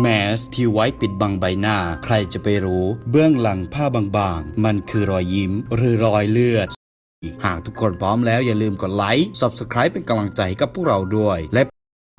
แมสที่ไว้ปิดบังใบหน้า ใครจะไปรู้ เบื้องหลังผ้าบางๆ มันคือรอยยิ้ม หรือรอยเลือด หากทุกคนพร้อมแล้วอย่าลืมกดไลค์ Subscribe เป็นกำลังใจให้กับพวกเราด้วย และ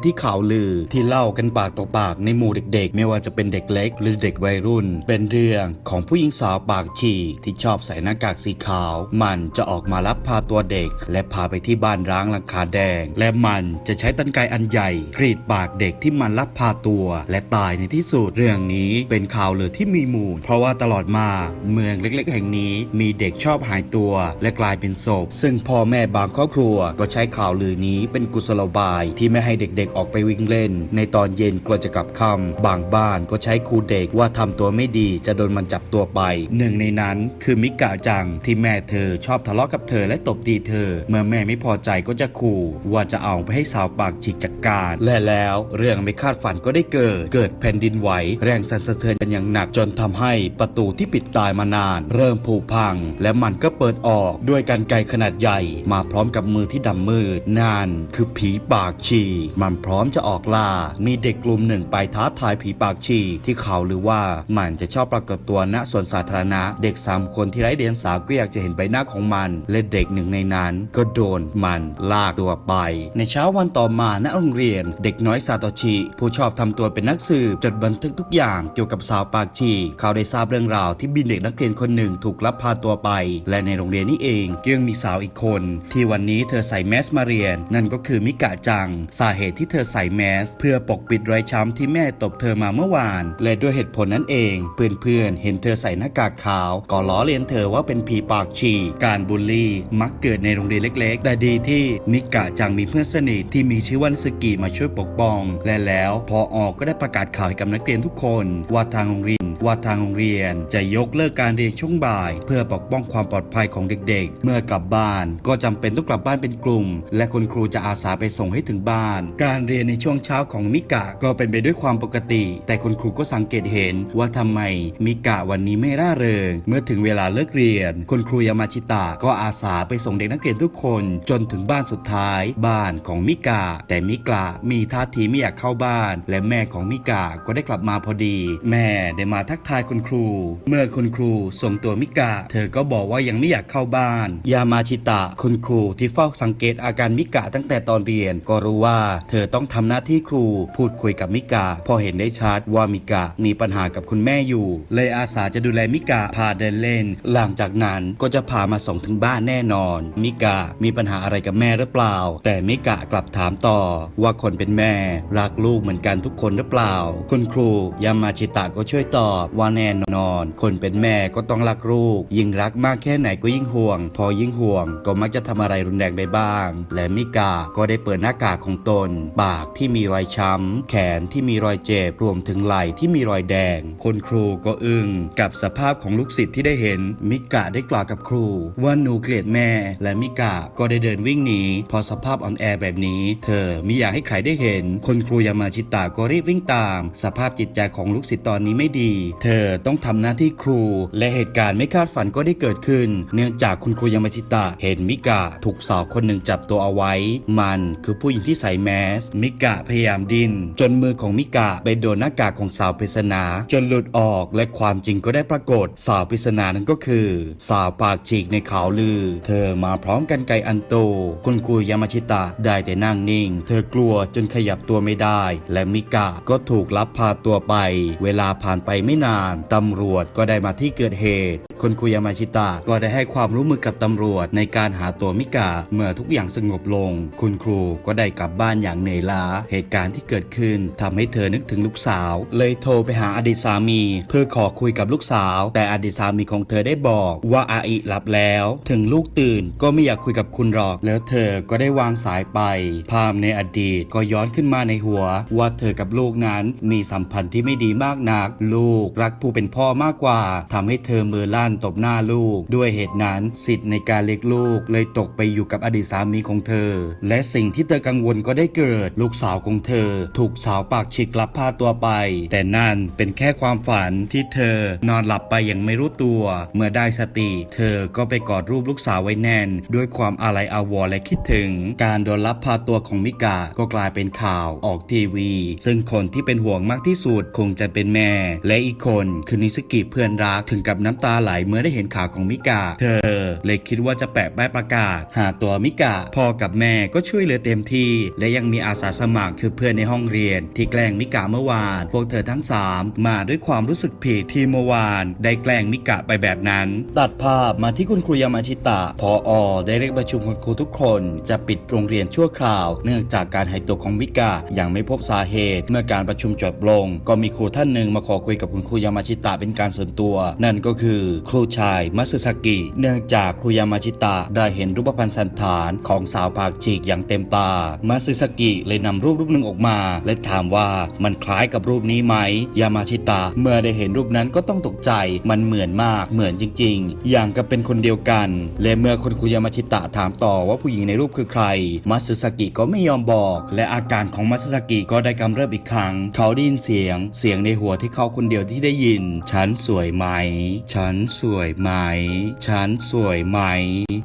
ที่ข่าวลือที่เล่ากันปากต่อปากในหมู่เด็กๆ ไม่ว่าจะเป็นเด็กเล็ก หรือเด็กวัยรุ่น เป็นเรื่องของผู้หญิงสาวปากฉี่ที่ชอบใส่หน้ากากสีขาว มันจะออกมาลักพาตัวเด็ก และพาไปที่บ้านร้างหลังคาแดง และมันจะใช้ตันไกอันใหญ่ กรีดปากเด็กที่มันลักพาตัว และตายในที่สุดเรื่องนี้เป็นข่าวลือที่มีมูลเพราะว่าตลอดมาเมืองเล็กๆ แห่งนี้มีเด็กชอบหายตัว และกลายเป็นศพซึ่งพ่อแม่บางครอบครัวก็ใช้ข่าวลือนี้เป็นกุศโลบายที่ไม่ให้เด็กๆออกไปวิ่งเล่น ในตอนเย็นกลัวจะกลับค่ำบางบ้านก็ใช้ครูเด็กว่าทำตัวไม่ดีจะโดนมันจับตัวไป หนึ่งในนั้นคือมิกะจังที่แม่เธอชอบทะเลาะกับเธอและตบตีเธอ เมื่อแม่ไม่พอใจก็จะขู่ว่าจะเอาไปให้สาวปากฉีกจัดการ และแล้วเรื่องไม่คาดฝันก็ได้เกิด เกิดแผ่นดินไหวแรงสั่นสะเทือนกันอย่างหนักจนทำให้ประตูที่ปิดตายมานาน เริ่มผุพัง และมันก็เปิดออกด้วยกันไกขนาดใหญ่ มาพร้อมกับมือที่ดำมืดนั่นคือผีปากฉีมันพร้อมจะออกล่า มีเด็กกลุ่มหนึ่งไปท้าทายผีปากฉี่ที่เขาหรือว่ามันจะชอบปรากฏตัวณสวนสาธารณะ เด็กสามคนที่ไร้เดียงสาก็อยากจะเห็นใบหน้าของมัน และเด็กหนึ่งในนั้น ก็โดนมันลากตัวไป ในเช้าวันต่อมาณโรงเรียน เด็กน้อยซาโตชิ ผู้ชอบทำตัวเป็นนักสืบจดบันทึกทุกอย่างเกี่ยวกับสาวปากฉี่เขาได้ทราบเรื่องราวที่บินเด็กนักเรียนคนหนึ่งถูกลักพาตัวไป และในโรงเรียนนี้เองยังมีสาวอีกคน ที่วันนี้เธอใส่แมสมาเรียน นั่นก็คือมิกะจังสาเหตุที่เธอใส่แมส เพื่อปกปิดรอยช้ำที่แม่ตบเธอมาเมื่อวาน และด้วยเหตุผลนั้นเองเพื่อนๆเห็นเธอใส่หน้ากากขาว ก็ล้อเลียนเธอว่าเป็นผีปากฉี่การบูลลี่ มักเกิดในโรงเรียนเล็ก ๆ แต่ดีที่มิกะจังมีเพื่อนสนิทที่มีชื่อวันสกิมาช่วยปกป้อง และแล้วพอออกก็ได้ประกาศข่าวให้กับนักเรียนทุกคน ว่าทางโรงเรียนว่าทางโรงเรียนจะยกเลิกการเรียนช่วงบ่าย เพื่อปกป้องความปลอดภัยของเด็กๆ เมื่อกลับบ้านก็จำเป็นต้องกลับบ้านเป็นกลุ่ม และคุณครูจะอาสาไปส่งให้ถึงบ้าน การการเรียนในช่วงเช้าของมิกะก็เป็นไปด้วยความปกติ แต่คุณครูก็สังเกตเห็นว่าทำไมมิกะวันนี้ไม่ร่าเริง เมื่อถึงเวลาเลิกเรียน คุณครูยามาชิตะก็อาสาไปส่งเด็กนักเรียนทุกคน จนถึงบ้านสุดท้ายบ้านของมิกะแต่มิกะมีท่าทีไม่อยากเข้าบ้าน และแม่ของมิกะก็ได้กลับมาพอดี แม่ได้มาทักทายคุณครู เมื่อคุณครูส่งตัวมิกะเธอก็บอกว่ายังไม่อยากเข้าบ้าน ยามาชิตะคุณครูที่เฝ้าสังเกตอาการมิกะตั้งแต่ตอนเรียนก็รู้ว่าเธอต้องทำหน้าที่ครู พูดคุยกับมิกะพอเห็นได้ชัดว่ามิกะมีปัญหากับคุณแม่อยู่ เลยอาสาจะดูแลมิกะพาเดินเล่น หลังจากนั้นก็จะพามาส่งถึงบ้านแน่นอน มิกะมีปัญหาอะไรกับแม่หรือเปล่า แต่มิกะกลับถามต่อ ว่าคนเป็นแม่รักลูกเหมือนกันทุกคนหรือเปล่า คุณครูยามาชิตะก็ช่วยตอบว่าแน่นอน คนเป็นแม่ก็ต้องรักลูก ยิ่งรักมากแค่ไหนก็ยิ่งห่วง พอยิ่งห่วงก็มักจะทำอะไรรุนแรงไปบ้าง และมิกาก็ได้เปิดหน้ากากของตนปากที่มีรอยช้ำ แขนที่มีรอยเจ็บรวมถึงไหล่ที่มีรอยแดงคุณครูก็อึ้งกับสภาพของลูกศิษย์ที่ได้เห็น มิกะได้กล่าวกับครูว่าหนูเกลียดแม่ และมิกะก็ได้เดินวิ่งหนีพอสภาพอ่อนแอแบบนี้ เธอไม่อยากให้ใครได้เห็นคุณครูยามาชิตะก็รีบวิ่งตาม สภาพจิตใจของลูกศิษย์ตอนนี้ไม่ดี เธอต้องทำหน้าที่ครู และเหตุการณ์ไม่คาดฝันก็ได้เกิดขึ้น เนื่องจากคุณครูยามาชิตะเห็นมิกะถูกสาวคนหนึ่งจับตัวเอาไว้ มันคือผู้หญิงที่ใส่แมสมิกะพยายามดิ้นจนมือของมิกะไปโดนหน้ากากของสาวปริศนา จนหลุดออกและความจริงก็ได้ปรากฏสาวปริศนานั้นก็คือ สาวปากฉีกในข่าวลือ เธอมาพร้อมกันไกอันโต คุณครูยามาชิตะได้แต่นั่งนิ่ง เธอกลัวจนขยับตัวไม่ได้ และมิกะก็ถูกลับพาตัวไป เวลาผ่านไปไม่นาน ตำรวจก็ได้มาที่เกิดเหตุคุณครูยามาชิตะก็ได้ให้ความร่วมมือกับตำรวจในการหาตัวมิกะเมื่อทุกอย่างสงบลง คุณครูก็ได้กลับบ้านอย่างเหนื่อยล้า เหตุการณ์ที่เกิดขึ้นทำให้เธอนึกถึงลูกสาว เลยโทรไปหาอดีตสามี เพื่อขอคุยกับลูกสาว แต่อดีตสามีของเธอได้บอกว่าอาอิหลับแล้ว ถึงลูกตื่นก็ไม่อยากคุยกับคุณหรอก แล้วเธอก็ได้วางสายไป ภาพในอดีตก็ย้อนขึ้นมาในหัว ว่าเธอกับลูกนั้นมีสัมพันธ์ที่ไม่ดีมากนัก ลูกรักผู้เป็นพ่อมากกว่าทำให้เธอมือลั่นตบหน้าลูก ด้วยเหตุนั้นสิทธิ์ในการเลี้ยงลูกเลยตกไปอยู่กับอดีตสามีของเธอ และสิ่งที่เธอกังวลก็ได้เกิดกิดลูกสาวของเธอ ถูกสาวปากฉีกลับพาตัวไป แต่นั่นเป็นแค่ความฝันที่เธอนอนหลับไปอย่างไม่รู้ตัว เมื่อได้สติ เธอก็ไปกอดรูปลูกสาวไว้แน่น ด้วยความอาลัยอาวรณ์และคิดถึง การโดนลับพาตัวของมิกาก็กลายเป็นข่าวออกทีวี ซึ่งคนที่เป็นห่วงมากที่สุดคงจะเป็นแม่ และอีกคนคือนิสกิเพื่อนรักถึงกับน้ำตาไหลเมื่อได้เห็นข่าวของมิกา เธอเลยคิดว่าจะแปะป้ายประกาศ หาตัวมิกาพ่อกับแม่ก็ช่วยเหลือเต็มที่ และยังมีอาสาสมัครคือเพื่อนในห้องเรียน ที่แกล้งมิกาเมื่อวาน พวกเธอทั้งสามมาด้วยความรู้สึกผิดที่เมื่อวาน ได้แกล้งมิกาไปแบบนั้น ตัดภาพมาที่คุณครูยามาชิตะพออได้เรียกประชุมคุณครูทุกคน จะปิดโรงเรียนชั่วคราว เนื่องจากการหายตัวของมิกายังไม่พบสาเหตุ เมื่อการประชุมจบลง ก็มีครูท่านหนึ่งมาขอคุยกับคุณครูยามาชิตะเป็นการส่วนตัว นั่นก็คือครูชายมัสึสกิ เนื่องจากครูยามาชิตะได้เห็นรูปพรรณสันฐานของสาวปากฉีกอย่างเต็มตา มัสึสกิเลยนำรูปรูปหนึ่งออกมา และถามว่ามันคล้ายกับรูปนี้ไหม ยามาชิตะ เมื่อได้เห็นรูปนั้นก็ต้องตกใจ มันเหมือนมาก เหมือนจริง ๆ อย่างกับเป็นคนเดียวกัน และเมื่อคุณครูยามาชิตะถามต่อว่าผู้หญิงในรูปคือใคร มัสึสกิก็ไม่ยอมบอก และอาการของมัสึสกิก็ได้กำเริบอีกครั้ง เขาได้ยินเสียง เสียงในหัวที่เขาคนเดียวที่ได้ยิน ฉันสวยไหม ฉันสวยไหม ฉันสวยไหม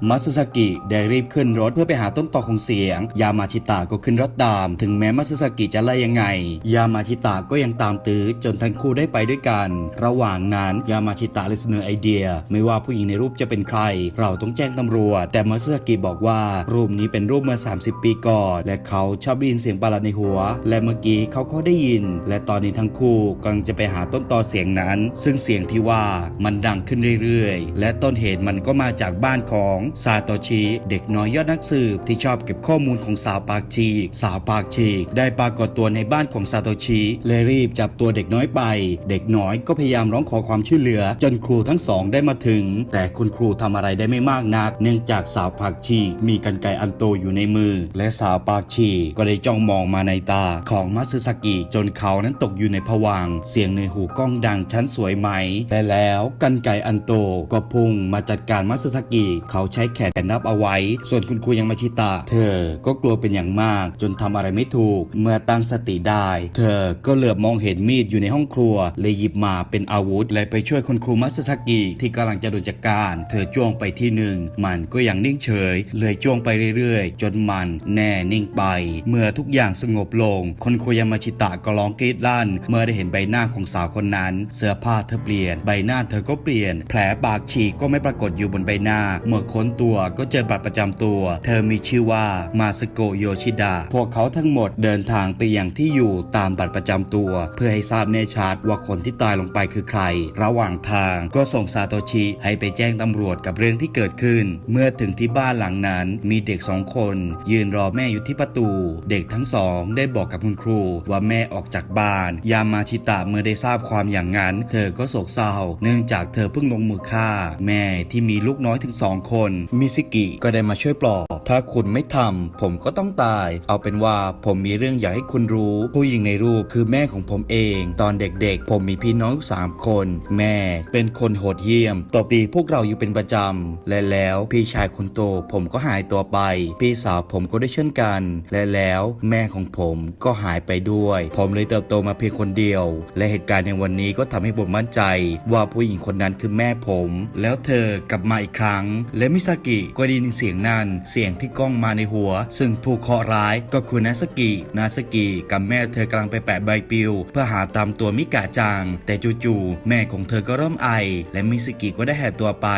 มัสึสกิได้รีบขึ้นรถเพื่อไปหาต้นตอของเสียง ยามาชิตะก็ขึ้นรถตาม ถึงแม้มัตสึสกิจะไล่ยังไง ยามาชิตะก็ยังตามตื้อจนทั้งคู่ได้ไปด้วยกัน ระหว่างนั้นยามาชิตะเลยเสนอไอเดีย ไม่ว่าผู้หญิงในรูปจะเป็นใคร เราต้องแจ้งตำรวจ แต่มัตสึสกิบอกว่ารูปนี้เป็นรูปเมื่อ 30 ปีก่อน และเขาชอบได้ยินเสียงประหลาดในหัว และเมื่อกี้เขาก็ได้ยิน และตอนนี้ทั้งคู่กำลังจะไปหาต้นตอเสียงนั้น ซึ่งเสียงที่ว่ามันดังขึ้นเรื่อยๆ และต้นเหตุมันก็มาจากบ้านของซาโตชิ เด็กน้อยยอดนักสืบที่ชอบเก็บข้อมูลของสาวปากฉีสาาวปากฉีก ได้ปรากฏตัวในบ้านของซาโตชิเลยรีบจับตัวเด็กน้อยไป เด็กน้อยก็พยายามร้องขอความช่วยเหลือ จนครูทั้งสองได้มาถึง แต่คุณครูทำอะไรได้ไม่มากนัก เนื่องจากสาวปากฉีก มีกันไกอันโตอยู่ในมือ และสาวปากฉีกก็ได้จ้องมองมาในตาของมัตสึสกิจนเขานั้นตกอยู่ในผวังเสียงในหูก้องดังชั้นสวยไหม แต่แล้วกันไกอันโตก็พุ่งมาจัดการมัตสึสกิเขาใช้แขนนับเอาไว้ ส่วนคุณครูยังมาชิตะ เธอก็กลัวเป็นอย่างมากจนทำอะไรไม่ถูก เมื่อตั้งสติได้ เธอก็เหลือบมองเห็นมีดอยู่ในห้องครัว เลยหยิบมาเป็นอาวุธและไปช่วยคุณครูมัตสึสกิที่กำลังจะโดนจัดการ เธอจ้วงไปที่หนึ่งมันก็ยังนิ่งเฉย เลยจ้วงไปเรื่อยๆ จนมันแน่นิ่งไป เมื่อทุกอย่างสงบลง คนครูยามาชิตะก็ร้องกรีดลั่น เมื่อได้เห็นใบหน้าของสาวคนนั้น เสื้อผ้าเธอเปลี่ยน ใบหน้าเธอก็เปลี่ยน แผลปากฉีกก็ไม่ปรากฏอยู่บนใบหน้า เมื่อค้นตัวก็เจอบัตรประจำตัว เธอมีชื่อว่ามาสโกโยชิดะพวกเขาทั้งหมดเดินทางไปอย่างที่อยู่ตามบัตรประจำตัว เพื่อให้ทราบแน่ชัดว่าคนที่ตายลงไปคือใคร ระหว่างทางก็ส่งซาโตชิให้ไปแจ้งตำรวจกับเรื่องที่เกิดขึ้น เมื่อถึงที่บ้านหลังนั้นมีเด็กสองคน ยืนรอแม่อยู่ที่ประตู เด็กทั้งสอง ได้บอกกับคุณครูว่าแม่ออกจากบ้าน ยามาชิตะเมื่อได้ทราบความอย่างนั้น เธอก็โศกเศร้า เนื่องจากเธอเพิ่งลงมือฆ่า แม่ที่มีลูกน้อยถึงสองคนมิซิกิก็ได้มาช่วยปลอบถ้าคุณไม่ทำผมก็ต้องตายเอาเป็นว่าผมมีเรื่องอยากให้คุณรู้ ผู้หญิงในรูปคือแม่ของผมเอง ตอนเด็กๆ ผมมีพี่น้องสามคน แม่เป็นคนโหดเหี้ยมตบตีพวกเราอยู่เป็นประจำและแล้วพี่ชายคนโตผมก็หายตัวไป พี่สาวผมก็ได้เช่นกัน และแล้วแม่ของผมก็หายไปด้วย ผมเลยเติบโตมาเพียงคนเดียว และเหตุการณ์ในวันนี้ก็ทำให้ผมมั่นใจ ว่าผู้หญิงคนนั้นคือแม่ผม แล้วเธอกลับมาอีกครั้ง และมิซากิก็ได้ยินเสียงนั้น เสียงที่ก้องมาในหัว ซึ่งผู้เคราะห์ร้ายก็คือนาสกินาสกิกับแม่เธอกำลังไปแปะใบปลิว เพื่อหาตามตัวมิกะจัง แต่จู่ๆแม่ของเธอก็เริ่มไอ และมิสกิก็ได้แหกตัวไป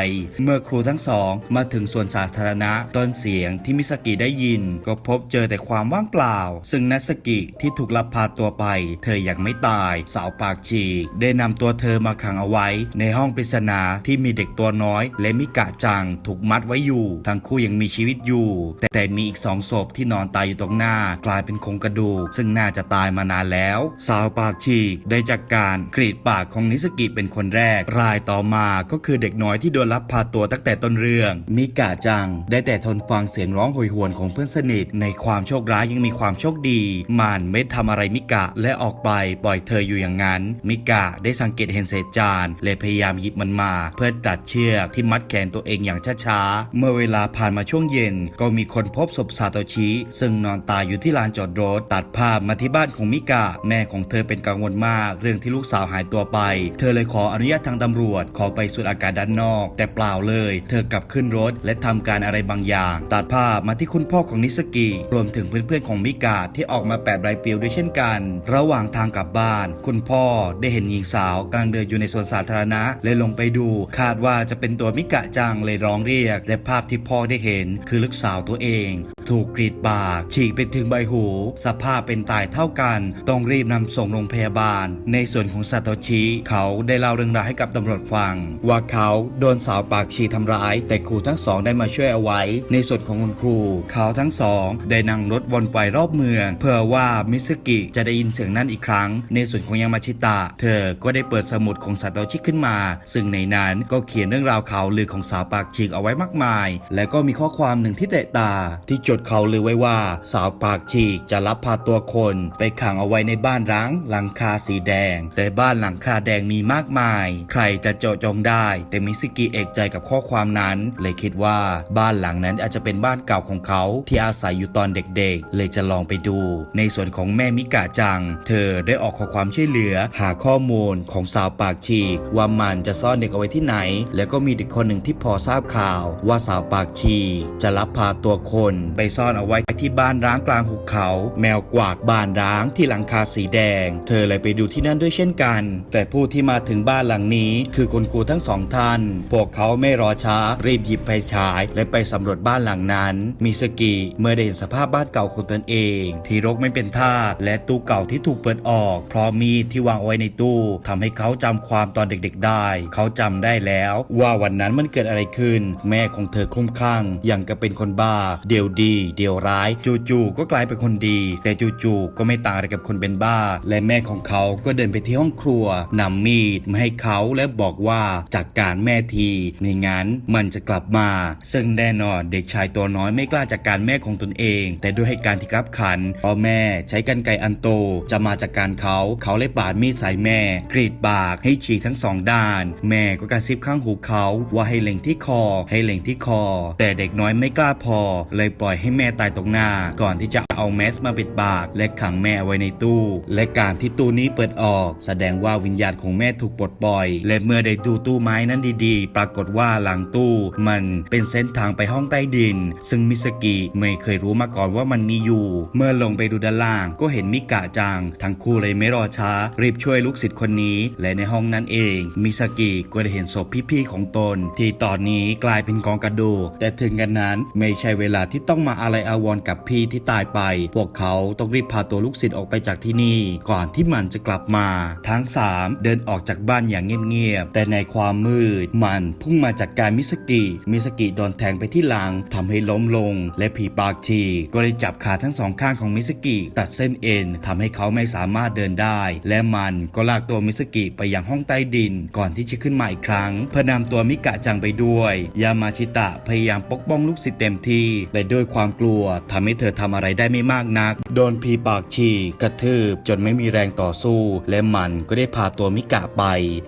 เมื่อครูทั้งสองมาถึงส่วนสาธารณะต้นเสียงที่มิสกิได้ยิน ก็พบเจอแต่ความว่างเปล่า ซึ่งนาสกิที่ถูกลับพาตัวไป เธอยังไม่ตายสาวปากฉีกได้นำตัวเธอมาขังเอาไว้ ในห้องปริศนาที่มีเด็กตัวน้อย และมิกะจังถูกมัดไว้อยู่ ทั้งคู่ยังมีชีวิตอยู่ แต่แต่มีอีกสองศพที่นอนตายอยู่ตรงหน้ากลายเป็นโครงกระดูก ซึ่งน่าจะตายมานานแล้ว สาวปากฉีกได้จากการกรีดปากของนิสกิเป็นคนแรก รายต่อมาก็คือเด็กน้อยที่โดนลับพาตัวตั้งแต่ต้นเรื่องมิกะจัง ได้แต่ทนฟังเสียงร้องโหยหวนของเพื่อนสนิท ในความโชคร้ายยังมีความโชคดีมันไม่ทำอะไรมิกะและออกไปปล่อยเธออยู่อย่างนั้น มิกะได้สังเกตเห็นเศษจานและพยายามหยิบมันมา เพื่อตัดเชือกที่มัดแขนตัวเองอย่างช้าๆ เมื่อเวลาผ่านมาช่วงเย็น ก็มีคนพบศพซาโตชิ ซึ่งนอนตายอยู่ที่ลานจอดรถ ตัดภาพมาที่บ้านของมิกะ แม่ของเธอเป็นกังวลมาก เรื่องที่ลูกสาวหายตัวไป เธอเลยขออนุญาตทางตำรวจ ขอไปสูดอากาศด้านนอก แต่เปล่าเลย เธอกลับขึ้นรถและทำการอะไรบางอย่าง ตัดภาพมาที่คุณพ่อของนิสกิรวมถึงเพื่อนๆของมิกะที่ออกมาแปดรายเปรียวด้วยเช่นกัน ระหว่างทางกลับบ้าน คุณพ่อได้เห็นหญิงสาวกำลังเดินอยู่ในสวนสาธารณะเลยลงไปดูคาดว่าจะเป็นตัวมิกะจังเลยร้องเรียก และภาพที่พ่อได้เห็นคือลูกสาวตัวเองถูกกรีดปากฉีกไปถึงใบหู สภาพเป็นตายเท่ากัน ต้องรีบนำส่งโรงพยาบาล ในส่วนของซาโตชิ เขาได้เล่าเรื่องราวให้กับตำรวจฟัง ว่าเขาโดนสาวปากฉีกทำร้าย แต่ครูทั้งสองได้มาช่วยเอาไว้ ในส่วนของคุณครู เขาทั้งสอง ได้นั่งรถวนไปรอบเมือง เพื่อว่ามิสกิจะได้ยินเสียงนั้นอีกครั้ง ในส่วนของยามาชิตะ เธอก็ได้เปิดสมุดของซาโตชิขึ้นมา ซึ่งในนั้นก็เขียนเรื่องราวข่าวลือของสาวปากฉีกเอาไว้มากมาย และก็มีข้อความหนึ่งที่เตะตาที่จดเขาลือไว้ว่า สาวปากฉีกจะรับพาตัวคน ไปขังเอาไว้ในบ้านร้างหลังคาสีแดง แต่บ้านหลังคาแดงมีมากมาย ใครจะเจาะจงได้ แต่มิสกิเอกใจกับข้อความนั้น เลยคิดว่าบ้านหลังนั้นอาจจะเป็นบ้านเก่าของเขา ที่อาศัยอยู่ตอนเด็กๆ เลยจะลองไปดู ในส่วนของแม่มิกะจัง เธอได้ออกขอความช่วยเหลือ หาข้อมูลของสาวปากฉีก ว่ามันจะซ่อนเด็กเอาไว้ที่ไหน แล้วก็มีเด็กคนหนึ่งที่พอทราบข่าว ว่าสาวปากฉีกจะรับพาตัวคนไปซ่อนเอาไว้ที่บ้านร้างกลางหุบเขา แมวกวากบ้านร้างที่หลังคาสีแดง เธอเลยไปดูที่นั่นด้วยเช่นกัน แต่ผู้ที่มาถึงบ้านหลังนี้คือคุณครูทั้งสองท่าน พวกเขาไม่รอช้ารีบหยิบไฟฉาย และไปสำรวจบ้านหลังนั้น มิสกิเมื่อได้เห็นสภาพบ้านเก่าของตนเอง ที่รกไม่เป็นท่าและตู้เก่าที่ถูกเปิดออกเพราะมีดที่วางเอาไว้ในตู้ทำให้เขาจำความตอนเด็กๆได้ เขาจำได้แล้ว ว่าวันนั้นมันเกิดอะไรขึ้น แม่ของเธอคลุ้มคลั่งอย่างกับเป็นคนบ้า เดียวดีเดียวร้าย จู่ๆก็กลายเป็นคนดี แต่จู่ๆก็ไม่ต่างอะไรกับคนเป็นบ้า และแม่ของเขาก็เดินไปที่ห้องครัวนำมีดมาให้เขาและบอกว่าจากการแม่ทีไม่งั้นมันจะกลับมา ซึ่งแน่นอนเด็กชายตัวน้อยไม่กล้าจากการแม่ของตนเอง แต่ด้วยเหตุการณ์ที่ขับขันพราะแม่ใช้กันไกอันโตจะมาจากการเขาเขาเลยปาดมีดใส่แม่ กรีดปากให้ฉีกทั้งสองด้าน แม่ก็กระซิบข้างหูเขาว่าให้เล็งที่คอให้เล็งที่คอ แต่เด็กน้อยไม่กล้าพอ เลยปล่อยให้แม่ตายตรงหน้า ก่อนที่จะเอาแมสมาปิดปาก และขังแม่ไว้ในตู้ และการที่ตู้นี้เปิดออก แสดงว่าวิญญาณของแม่ถูกปลดปล่อย และเมื่อได้ดูตู้ไม้นั้นดีๆ ปรากฏว่าหลังตู้มันเป็นเส้นทางไปห้องใต้ดิน ซึ่งมิสกิไม่เคยรู้มาก่อนว่ามันมีอยู่ เมื่อลงไปดูด้านล่างก็เห็นมิกะจัง ทั้งคู่เลยไม่รอช้า รีบช่วยลูกศิษย์คนนี้ และในห้องนั้นเอง มิสกิก็ได้เห็นศพพี่ๆของตน ที่ตอนนี้กลายเป็นกองกระดูกแต่ถึงกันนั้นไม่ใช่เวลาที่ต้องมาอะไรอาวรณ์กับพี่ที่ตายไป พวกเขาต้องรีบพาตัวลูกศิษย์ออกไปจากที่นี่ ก่อนที่มันจะกลับมา ทั้งสามเดินออกจากบ้านอย่างเงียบๆ แต่ในความมืด มันพุ่งมาจากการมิสกิ มิสกิโดนแทงไปที่หลังทำให้ล้มลง และผีปากฉีก็เลยจับขาทั้งสองข้างของมิสกิ ตัดเส้นเอ็นทำให้เขาไม่สามารถเดินได้ และมันก็ลากตัวมิสกิไปยังห้องใต้ดิน ก่อนที่จะขึ้นมาอีกครั้ง เพื่อนำตัวมิกะจังไปด้วย ยามาชิตะพยายามปกป้องลูกศิษย์เต็มที่แต่ด้วยความความกลัวทำให้เธอทำอะไรได้ไม่มากนัก โดนผีปากฉีกกระทืบจนไม่มีแรงต่อสู้ และมันก็ได้พาตัวมิกะไป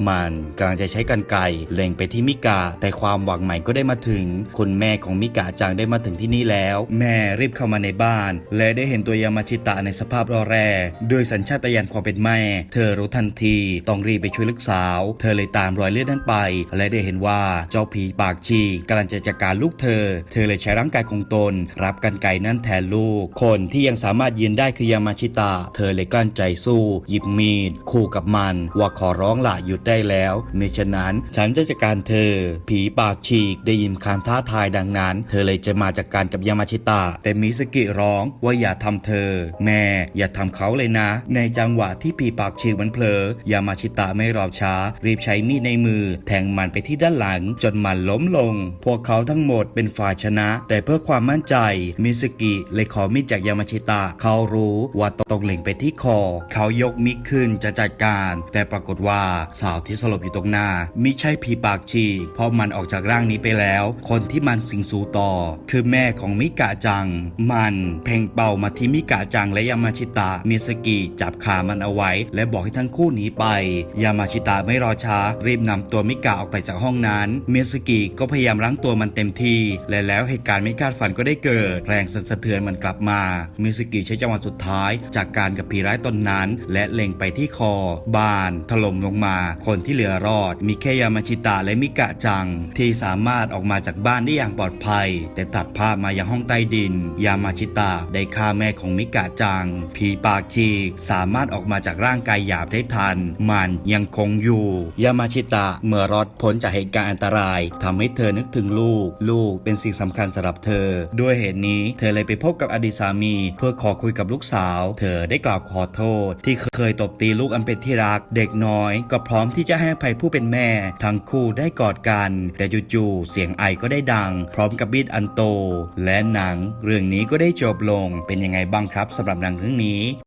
มันกำลังจะใช้กันไกเล็งไปที่มิกะแต่ความหวังใหม่ก็ได้มาถึง คุณแม่ของมิกะจังได้มาถึงที่นี่แล้ว แม่รีบเข้ามาในบ้าน และได้เห็นตัวยามาชิตะในสภาพรอแร่ด้วยสัญชาตญาณความเป็นแม่ เธอรู้ทันทีต้องรีบไปช่วยลูกสาว เธอเลยตามรอยเลือดนั้นไป และได้เห็นว่าเจ้าผีปากฉีกกำลังจะจัดการลูกเธอ เธอเลยใช้ร่างกายของตนรับกันไกนั้นแทนลูก คนที่ยังสามารถยืนได้คือยามาชิตะ เธอเลยกลั้นใจสู้ หยิบมีด คู่กับมัน ว่าขอร้องละหยุดได้แล้วไม่ฉะนั้น ฉันจะจัดการเธอ ผีปากฉีกได้ยินคำท้าทายดังนั้น เธอเลยจะมาจัดการกับยามาชิตะ แต่มิสกิร้องว่าอย่าทำเธอ แม่อย่าทำเขาเลยนะ ในจังหวะที่ผีปากฉีกมันเผลอยามาชิตะไม่รอช้า รีบใช้มีดในมือ แทงมันไปที่ด้านหลัง จนมันล้มลง พวกเขาทั้งหมดเป็นฝ่ายชนะ แต่เพื่อความมั่นใจมิสกิเลยขอมีดจากยามาชิตะ เขารู้ว่าต้องเล็งไปที่คอ เขายกมีดขึ้นจะจัดการ แต่ปรากฏว่าสาวที่สลบอยู่ตรงหน้ามิใช่ผีปากฉีกเพราะมันออกจากร่างนี้ไปแล้ว คนที่มันสิงสู่ต่อ คือแม่ของมิกะจัง มันเพ่งเป่ามาที่มิกะจังและยามาชิตะมิสกิจับขามันเอาไว้ และบอกให้ทั้งคู่หนีไป ยามาชิตะไม่รอช้า รีบนำตัวมิกะออกไปจากห้องนั้นมิสกิก็พยายามรั้งตัวมันเต็มที่และแล้วเหตุการณ์ไม่คาดฝันก็ได้เกิดกิด แรงสั่นสะเทือนมันกลับมา มิสกิใช้จังหวะสุดท้าย จากการกับผีร้ายตนนั้น และเล็งไปที่คอ บาน ถล่มลงมา คนที่เหลือรอด มีแค่ยามาชิตะและมิกะจัง ที่สามารถออกมาจากบ้านได้อย่างปลอดภัย แต่ตัดภาพมายังห้องใต้ดิน ยามาชิตะได้ฆ่าแม่ของมิกะจัง ผีปากฉีกสามารถออกมาจากร่างกายหยาบได้ทัน มันยังคงอยู่ ยามาชิตะเมื่อรอดพ้นจากเหตุการณ์อันตรายทำให้เธอนึกถึงลูก ลูกเป็นสิ่งสำคัญสำหรับเธอ ด้วยเหตุนี้ เธอเลยไปพบกับอดีตสามี เพื่อขอคุยกับลูกสาว เธอได้กล่าวขอโทษ ที่เคยตบตีลูกอันเป็นที่รัก เด็กน้อย ก็พร้อมที่จะให้ภัยผู้เป็นแม่ ทั้งคู่ได้กอดกัน แต่จู่ๆเสียงไอก็ได้ดัง พร้อมกับบีดอันโต และหนัง เรื่องนี้ก็ได้จบลงเป็นยังไงบ้างครับสำหรับหนังเรื่องนี้